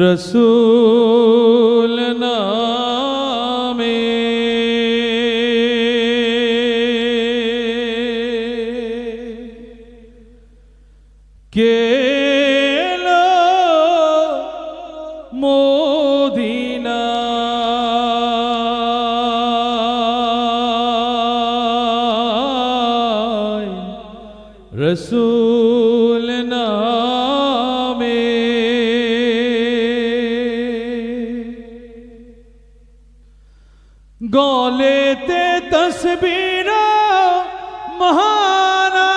রসুল নামে। কে এলো মদিনায় রসুল নামে। गौले ते तस्वीरा महाना।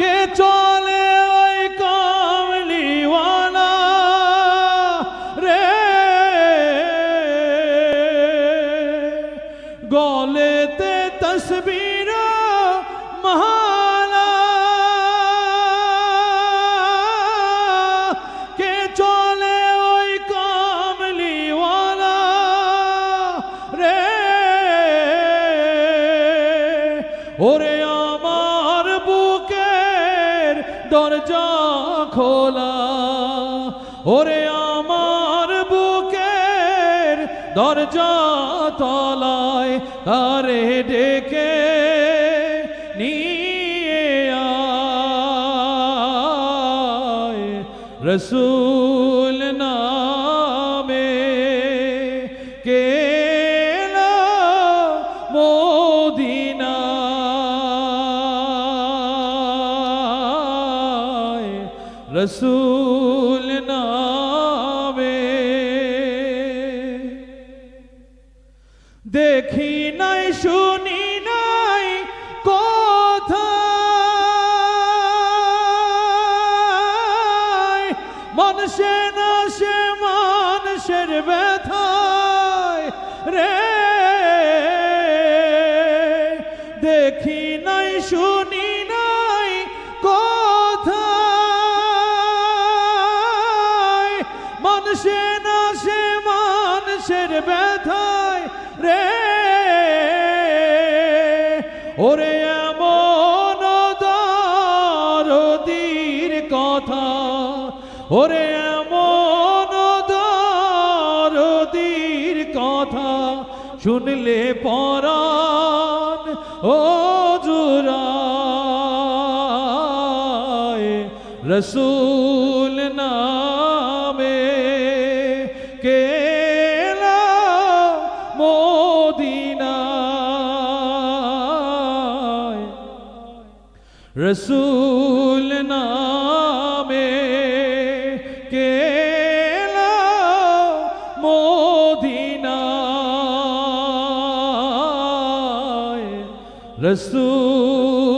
के चोले वही कामली वाला रे। गौले ते तस्वीर ওরে আমার বুকের দরজা খোলা। ওরে আমার বুকের দরজা তলায় তারে ডেকে নিয়ে আয়। রসুল রসুল নামে। দেখি নাই, শুনি নাই কথা। মানুষে না সে মানুষের ব্যথায় রে। দেখি নাই, শুনি মানুষের ব্যথায় রে। ওরে এমন দরদির কথা। ওরে এমন দরদির কথা। শুনলে পরাণ ও জুরায়। রসুল নামে মদিনায়। রসুল নামে কে মদিনায়? রসুল